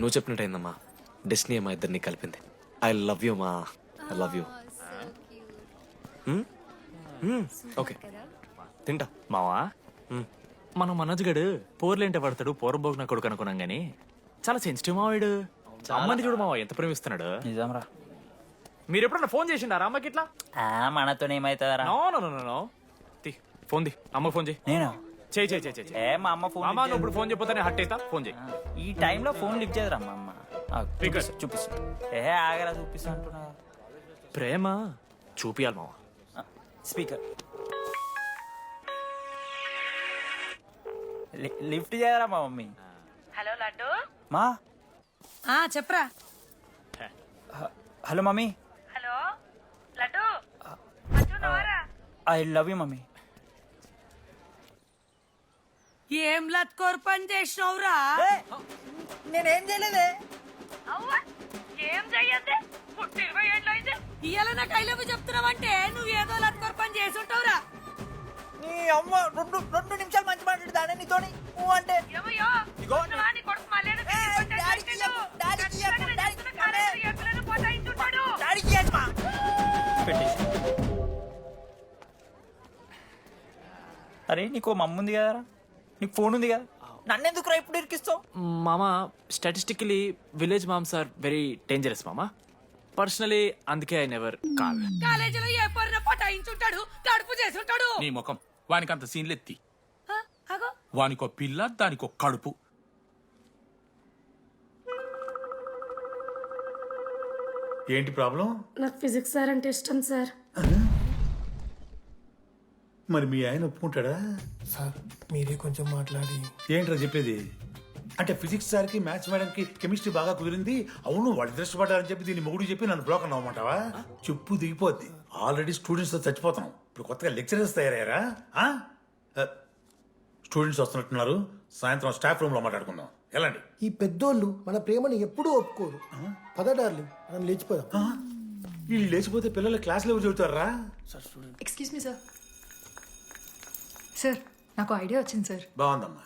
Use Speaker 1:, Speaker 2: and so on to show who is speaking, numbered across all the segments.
Speaker 1: నువ్వు చెప్పినట్టయిందమ్మా డెస్నీ మా ఇద్దరిని కలిపింది. ఐ లవ్ యూ మా. ఐ లవ్ యూ ఓకే తింటా.
Speaker 2: మావా?
Speaker 1: మ్.
Speaker 2: మనం మనోజ్ గడు పోర్లేంటే పడతాడు నా కొడుకు అనుకున్నాం గానీ. చాలా సెన్సిటివ్ మావాడు అమ్మని చూడు మావా ఎంత ప్రేమిస్తున్నాడు?
Speaker 3: నిజంరా.
Speaker 2: మీరు ఎప్పుడన్నా ఫోన్ చేసిండారా అమ్మకి ఇట్లా?
Speaker 3: ఆ, మనతో ఏమైతుందరా?
Speaker 2: నో నో నో నో తీ ఫోన్ ది అమ్మకి ఫోన్ చేయి.
Speaker 3: నేను?
Speaker 2: చేయి చేయి చేయి చేయి
Speaker 3: ఏ మా అమ్మ ఫోన్
Speaker 2: అమ్మ
Speaker 3: లిఫ్ట్
Speaker 2: నువ్వు ఇప్పుడు ఫోన్ చెప్పితే హట్ అవుతా ఫోన్ చేయి.
Speaker 3: చేయదు. ఈ టైంలో ఫోన్ లిఫ్ట్ చేయదురా మా అమ్మ. ఆ,
Speaker 2: Speaker.
Speaker 3: చూపిస్తా చూపిస్తా. ఏ ఆగరా చూపిస్తా అంటున్నా.
Speaker 2: ప్రేమ చూపియాలి మావా.
Speaker 3: స్పీకర్. లిఫ్ట్ చేయరా మా మమ్మీ?
Speaker 4: హలో లడ్డు.
Speaker 3: మా?
Speaker 4: ఆ చెప్పరా.
Speaker 3: హ- hello mummy.
Speaker 4: Hello laddu.
Speaker 3: I love you mummy.
Speaker 4: ఏం లత్కోర్ పని చేసినవురా?
Speaker 3: నేనేం చేయలేదే.
Speaker 4: అవ్వ ఏం చెయ్యద్దే ఇరవై ఏళ్ళు అయితే ఇయ్యాల నాకు చెప్తున్నావంటే నువ్వు ఏదో లత్కోర్ పని చేసి ఉంటావురా.
Speaker 3: నీ అమ్మ రెండు రెండు నిమిషాలు మంచి మాట్లాడుతానే నీతోని. నువ్వు అంటే
Speaker 4: ఏమయ్యో
Speaker 3: ఇగో.
Speaker 4: నువ్వా?
Speaker 3: పెట్టేసి. అరే నీకు మమ్మ ఉంది కదరా? నీకు ఫోన్ ఉంది కదా నన్నెందుకు రా ఇప్పుడు ఇరికిస్తావు?
Speaker 2: మామ statistically village moms are very dangerous మామ. పర్సనలీ అందుకే ఐ నెవర్ కాల్
Speaker 4: కాలేజీలో ఏ పొరిన పోటాయించుంటాడు కడుపు చేసి ఉంటాడు
Speaker 5: నీ ముఖం వానికంత సీన్లెత్తి
Speaker 4: ఆ, అగో
Speaker 5: వానికో పిల్ల దానికో కడుపు.
Speaker 6: ఏంటి ప్రాబ్లం?
Speaker 7: నాకు ఫిజిక్స్ సార్ అంటే ఇష్టం సార్.
Speaker 6: మరి మీ ఆయన ఒప్పుకుంటాడా?
Speaker 8: సార్ మీరే కొంచెం మాట్లాడి.
Speaker 6: ఏంట్రా చెప్పేది? అంటే ఫిజిక్స్ సార్కి మ్యాథ్స్ మేడంకి కెమిస్ట్రీ బాగా కుదిరింది. అవును వాళ్ళు ఇష్టపడ్డారని చెప్పి దీన్ని మొగుడు చెప్పి నన్ను బ్రోక్ అన్నమాటవా చెప్పు దిగిపోద్ది. ఆల్రెడీ స్టూడెంట్స్తో చచ్చిపోతున్నాం. ఇప్పుడు కొత్తగా లెక్చరర్స్ తయారయ్యారా? స్టూడెంట్స్ వస్తున్నట్టున్నారు. సాయంత్రం స్టాఫ్ రూమ్లో మాట్లాడుకుందాం. ఎలాండి
Speaker 8: ఈ పెద్దోళ్ళు మన ప్రేమని ఎప్పుడూ ఒప్పుకోరు. పద డార్లింగ్ మనం లేచిపోదాం.
Speaker 6: వీళ్ళు లేచిపోతే పిల్లలు క్లాస్లో ఎవరు చెబుతారా
Speaker 9: ఎక్స్క్యూజ్ మీ సార్ సార్ నాకు ఐడియా వచ్చింది సార్
Speaker 6: బాగుందమ్మా.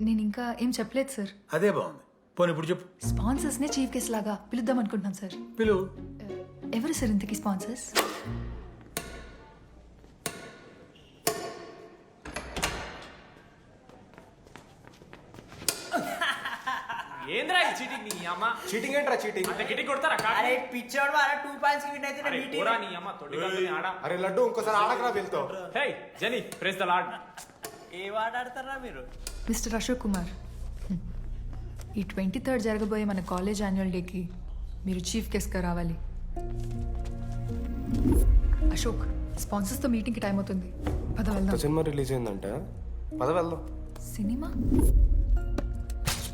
Speaker 9: నేను ఇంకా ఏం చెప్పలేదు సార్
Speaker 6: అదే బాగుంది. పోనీ ఇప్పుడు చెప్పు.
Speaker 9: స్పాన్సర్స్నే చీఫ్ గెస్ట్ లాగా పిలుద్దాం అనుకుంటున్నాం సార్
Speaker 6: పిలువు
Speaker 9: ఎవరు సార్ ఇంతకీ స్పాన్సర్స్
Speaker 2: ఏంద్రా ఈ చీటింగ్ నీ అమ్మ? చీటింగ్ ఏంట్రా చీటింగ్ అంత గిటి కొడతారా?
Speaker 3: అరే పిచ్చోడు అరే టూ పాయింట్స్ విన్ అయితే
Speaker 2: అరే, పోరా నీ అమ్మ తొడి ఆడ.
Speaker 10: అరే లడ్డు ఇంకోసారి ఆడకరా వెళ్తావు
Speaker 2: hey Jani praise the lord.
Speaker 3: ఏ వాడాడతారా మీరు?
Speaker 9: మిస్టర్ అశోక్ కుమార్. ఈ ట్వంటీ థర్డ్ జరగబోయే మన కాలేజ్ యాన్యువల్ డేకి మీరు చీఫ్ గెస్ట్గా రావాలి. అశోక్ స్పాన్సర్స్తో మీటింగ్కి టైం అవుతుంది. పద వెళ్దాం.
Speaker 10: సినిమా రిలీజ్ అయిందంట. పద వెళ్దాం.
Speaker 9: సినిమా?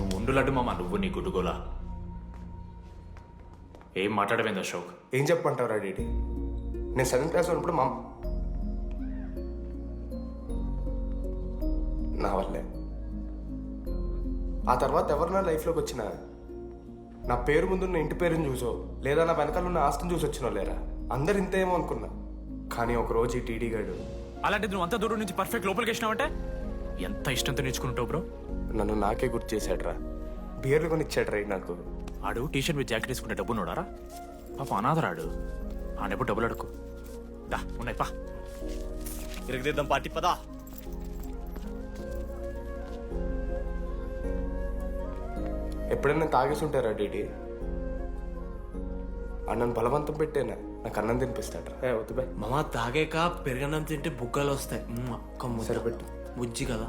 Speaker 2: నువ్వు ఉండు లడ్డు మామ నువ్వు నీ గుడ్డుగోలా ఏం మాట్లాడమైంది అశోక్?
Speaker 10: ఏం చెప్పమంటావు డీటీ నేను సెవెంత్ క్లాస్ ఉన్నప్పుడు మా నా వల్లే. ఆ తర్వాత ఎవరు నా లైఫ్లోకి వచ్చినా నా పేరు ముందున్న ఇంటి పేరుని చూసో లేదా నా వెనకాల ఉన్న ఆస్తిని చూసి వచ్చినో లేరా అందరు ఇంతేమో అనుకున్నా. కానీ ఒక రోజు ఈ టీడీ గాడు
Speaker 2: అలాంటిది నువ్వు అంత దూరం నుంచి పర్ఫెక్ట్ లోపలికి వేసినావంటే ఎంత ఇష్టంతో నేర్చుకుంటావు బ్రో?
Speaker 10: నన్ను నాకే గుర్తు చేశాడ్రా. బియర్లు కొని ఇచ్చాడ్రా నాకు.
Speaker 2: ఆడు టీ షర్ట్ మీద జాకెట్ వేసుకుంటే డబ్బు నోడారా పాప అనాథరాడు. ఆనెప్పుడు డబ్బులు అడుకు దా ఉన్నాయి పా.
Speaker 1: ఇరగదిద్దాం పార్టీ పదా.
Speaker 10: ఎప్పుడైనా తాగేసి ఉంటారా డీటీ అన్నను బలవంతం పెట్టేనా? నాకు అన్నం తినిపిస్తాడు ఏ వద్దు బాయ్.
Speaker 1: మామ తాగాక పెరగన్నం తింటే బుగ్గలు వస్తాయి. మ్మ్, అక్క ముద్ద.
Speaker 10: సరిపెట్టు.
Speaker 1: బుజ్జి కదా.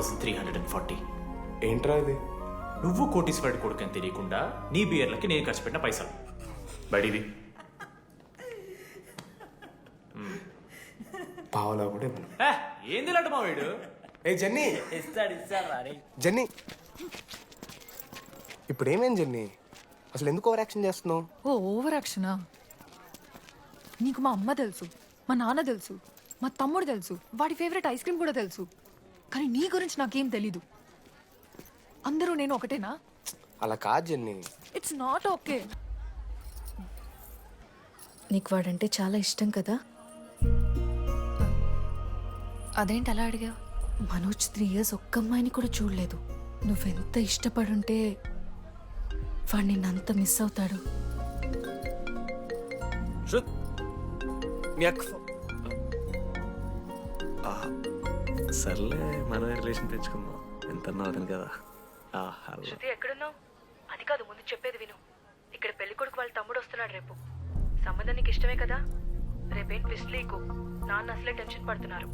Speaker 2: Thousand three hundred and forty
Speaker 10: ఏంట్రా ఇది?
Speaker 2: నువ్వు కోటీశ్వరుడి కొడుకు అని తెలియకుండా నీ బియర్లకి నేను ఖర్చు పెట్టిన పైసలు. బడివి
Speaker 10: పావలా కూడా ఇవ్వను.
Speaker 2: ఏ, ఏంది లాంటి మా వీడు
Speaker 10: ఏ జెన్నీ.
Speaker 3: ఇస్తాడు ఇస్తాడు రా
Speaker 10: జెన్నీ. ఇప్పుడు ఏమేం జెన్నీ? అసలు ఎందుకు ఓవర్ యాక్షన్ చేస్తున్నావు?
Speaker 9: ఓ ఓవర్ యాక్షనా నీకు మా అమ్మ తెలుసు మా నాన్న తెలుసు మా తమ్ముడు తెలుసు వాడి ఫేవరెట్ ఐస్ క్రీమ్ కూడా తెలుసు. కానీ నీ గురించి నాకేం తెలీదు. అందరూ నేను ఒకటేనా?
Speaker 10: అలా కాదు జెన్నీ.
Speaker 9: ఇట్స్ నాట్ ఓకే
Speaker 7: నీకు వాడంటే చాలా ఇష్టం కదా?
Speaker 9: అదేంటి అలా అడిగా
Speaker 7: మనోజ్ త్రీ ఇయర్స్ ఒక్క అమ్మాయిని కూడా చూడలేదు. నువ్వెంత ఇష్టపడుంటే వాడు నిన్నంత మిస్ అవుతాడు.
Speaker 1: మీ అక్క ఆ, సర్లే మన రిలేషన్ తెచ్చుకుందాం. ఎంత అవుతుంది కదా. ఆ, అలా.
Speaker 4: శృతి ఎక్కడున్నావు? అది కాదు ముందు చెప్పేది విను. ఇక్కడ పెళ్ళి కొడుకు వాళ్ళ తమ్ముడు వస్తున్నాడు రేపు. సంబంధం నీకు ఇష్టమే కదా? రేపేం ట్విస్ట్ లీకు. నాన్న అసలే టెన్షన్ పడుతున్నారు.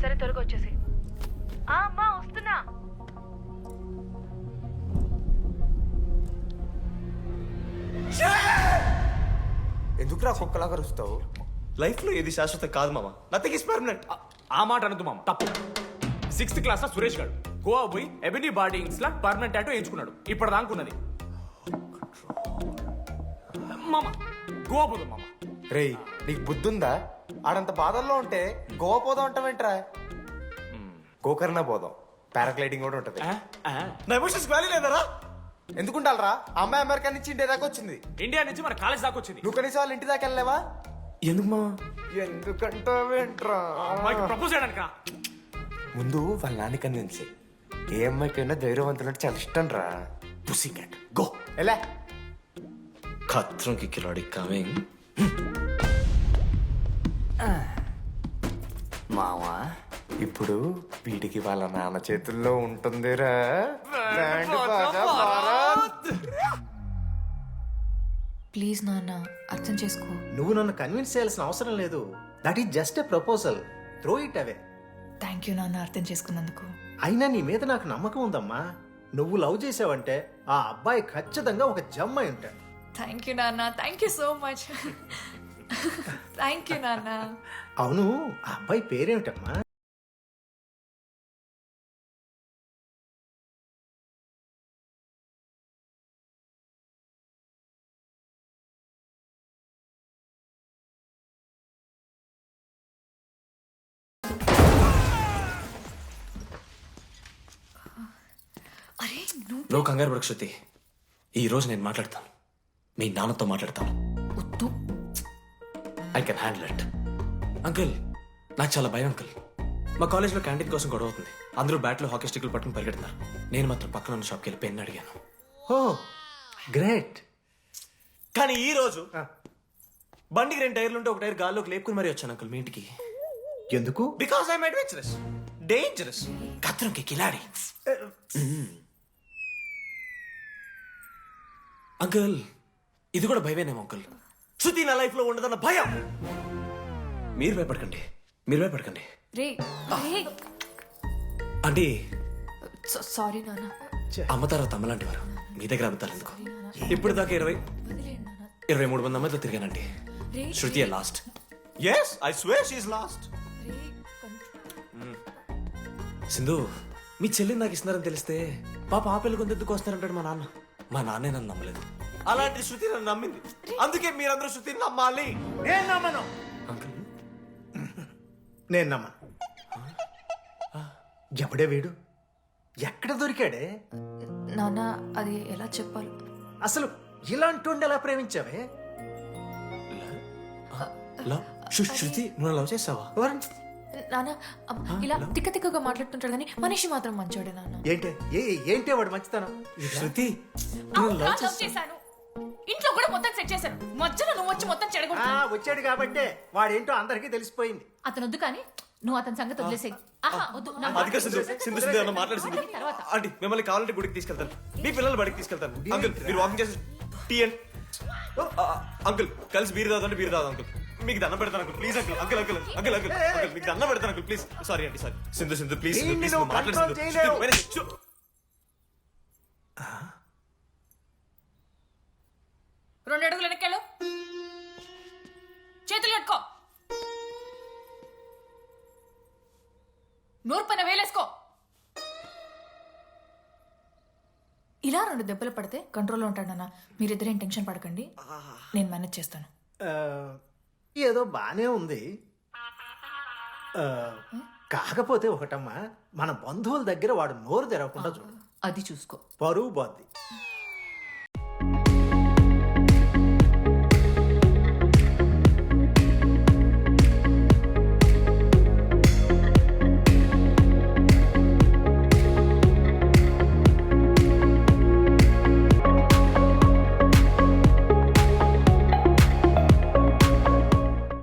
Speaker 4: సరే త్వరగా వచ్చేసి ఆ అమ్మా వస్తున్నా.
Speaker 10: ఎందుకురా కుక్కలా కరుస్తావు
Speaker 1: లైఫ్లో ఏది శాశ్వత కాదు మామ. నథింగ్ ఇస్ పర్మనెంట్
Speaker 2: ఆ మాట అనదు మామ తప్పు. సిక్స్త్ క్లాస్లో సురేష్ గారు గోవా పోయి ఎబినీ బాడీయింగ్స్ లా పర్మనెంట్ టాటూ ఎంచుకున్నాడు ఇప్పుడు దానుకున్నది మామ గోవా పోదాం మామ.
Speaker 10: రేయ్ నీకు బుద్ధుందా? ఆడంత బాధల్లో ఉంటే గోవా పోదాం అంటావేంట్రా? గోకర్ణ పోదాం. పారాగ్లైడింగ్ కూడా ఉంటది.
Speaker 2: ఆ, ఆ.
Speaker 1: నా ఎమోషన్స్ వాల్యూ లేదరా?
Speaker 10: ఎందుకుంటారా అమ్మాయి అమెరికా నుంచి ఇండియా దాకా వచ్చింది.
Speaker 2: ఇండియా నుంచి మన కాలేజ్ దాకా వచ్చింది.
Speaker 10: నువ్వు కనీసం వాళ్ళ ఇంటి దాకా వెళ్ళలేవా?
Speaker 1: ఎందుకు
Speaker 10: ఎందుకంటావేంట్రా?
Speaker 2: అమ్మాయికి ప్రపోజ్ చేయడానికి.
Speaker 10: ముందు వాళ్ళ నాన్న కన్విన్స్ ఏ అమ్మాయికైనా ధైర్యవంతులంటే చాలా ఇష్టం రా
Speaker 1: పుసి క్యాట్ గో
Speaker 10: ఎలా?
Speaker 1: ఖత్రం కి కిలాడి కమింగ్
Speaker 10: మావా ఇప్పుడు వీడికి వాళ్ళ నాన్న చేతుల్లో ఉంటుందిరా. బ్యాండ్ బాజా
Speaker 9: ప్లీజ్ నాన్న అర్థం చేసుకో.
Speaker 11: నువ్వు నన్ను కన్విన్స్ చేయాల్సిన అవసరం లేదు. That is just a proposal throw it away
Speaker 9: thank you నాన్న అర్థం చేసుకున్నందుకు.
Speaker 11: అయినా నీ మీద నాకు నమ్మకం ఉందమ్మా. నువ్వు లవ్ చేసావంటే ఆ అబ్బాయి ఖచ్చితంగా ఒక జమ్మాయి ఉంటాడు.
Speaker 9: థ్యాంక్ యూ నాన్న thank you so much thank you నాన్న.
Speaker 11: అవును ఆ అబ్బాయి పేరేమిటమ్మా?
Speaker 9: నువ్వు
Speaker 1: కంగారు పడకు శృతి. ఈ రోజు నేను మాట్లాడతాను. మీ నాన్నతో మాట్లాడతాను.
Speaker 9: వద్దు.
Speaker 1: I can handle it. Uncle నాకు చాలా భయం అంకుల్. మా కాలేజ్లో క్యాంటీన్ కోసం గొడవ అవుతుంది. అందరూ బ్యాట్లో హాకీ స్టిక్లు పట్టుకుని పరిగెడుతున్నారు. నేను మాత్రం పక్కన ఉన్న షాప్కి వెళ్ళి పెన్ అడిగాను.
Speaker 11: Oh great.
Speaker 1: కానీ ఈ రోజు బండికి రెండు టైర్లు ఉంటే ఒక టైర్ గాల్లోకి లేపుకుని మరీ వచ్చాను అంకుల్ మీ ఇంటికి.
Speaker 11: ఎందుకు?
Speaker 1: బికాస్ ఐఎమ్ అడ్వెంచరస్ డేంజరస్ కత్రంకి కిలాడి. అంకుల్ ఇది కూడా భయమేనేమో అంకుల్ శృతి నా లైఫ్లో ఉండదన్న భయం. మీరు భయపడకండి మీరు భయపడకండి.
Speaker 9: రే రే.
Speaker 1: అంటే
Speaker 9: సారీ నాన్న.
Speaker 1: అమ్మ తర్వాత అమ్మలాంటి వారు. మీ దగ్గర అబద్ధాలు ఎందుకు? ఇప్పుడు దాకా ఇరవై ఇరవై మూడు మంది అమ్మాయితో తిరిగానండి. Shruti last yes I swear she's last Sindhu మీ చెల్లిని నాకు ఇస్తున్నారని తెలిస్తే పాప ఆ పెళ్ళి కొందెందుకు వస్తారంటాడు మా నాన్న? మా నాన్నే నన్ను నమ్మలేదు. అలాంటి శృతి నన్ను నమ్మింది. అందుకే మీరందరూ శృతిని నమ్మాలి.
Speaker 11: నేను నమ్మను.
Speaker 1: అంకుల్?
Speaker 11: నేను నమ్మను. ఎవడే వీడు? ఎక్కడ దొరికాడే?
Speaker 9: నాన్న అది ఎలా చెప్పాలి?
Speaker 11: అసలు ఇలాంటి ఎలా ప్రేమించావే?
Speaker 12: శృ- శృతి నువ్వు లవ్ చేసావా?
Speaker 11: వరుణ్,
Speaker 9: నాన్న అమ్మ, ఇలా తిక్క తిక్కగా మాట్లాడుతుంటాడు కానీ మనిషి మాత్రం మంచోడే నాన్న.
Speaker 11: ఏంటి? ఏ ఏంటి వాడు మంచితనం?
Speaker 12: శృతి?
Speaker 9: చేశాను. ఇంట్లో కూడా మొత్తం సెట్ చేశాను. మధ్యలో నువ్వు వచ్చి మొత్తం
Speaker 11: ఆ,
Speaker 9: చెడగొట్టు
Speaker 11: వచ్చాడు కాబట్టే వాడేంటో అందరికీ తెలిసిపోయింది.
Speaker 9: అతను వద్దు కానీ నువ్వు అతని సంగతి వదిలేసేయి. ఆహా వద్దు నా
Speaker 12: అది కాదు సింధు సింధు సింధు ఏమన్నా మాట్లాడుతుంది
Speaker 9: తర్వాత.
Speaker 12: ఆంటీ మిమ్మల్ని కావాలంటే గుడికి తీసుకెళ్తాను. మీ పిల్లలు బడికి తీసుకెళ్తాను. అంకుల్ మీరు వాకింగ్ చేసి టీ అండ్ అంకుల్ కలిసి బీర్ తాగుతుంటే బీర్ తాగు అంకుల్. మీకు దండం పెడతాను uncle please uncle uncle uncle uncle uncle uncle మీకు దండం పెడతాను uncle please sorry aunty sorry Sindhu Sindhu please please
Speaker 11: నువ్వు
Speaker 12: మాట్లాడు సింధు. సింధు.
Speaker 9: రెండు అడుగులు వెనక్కాళ్ళు. చేతులు కట్టుకో. నూరు పైన వేలేసుకో. ఇలా రెండు దెబ్బలు పడితే కంట్రోల్లో ఉంటాడు నాన్న. మీరిద్దరేం టెన్షన్ పడకండి. నేను మేనేజ్ చేస్తాను.
Speaker 11: ఏదో బానే ఉంది. ఆ, కాకపోతే ఒకటమ్మా మన బంధువుల దగ్గర వాడు నోరు తెరవకుండా చూడు.
Speaker 9: అది చూసుకో.
Speaker 11: పరువు పోద్ది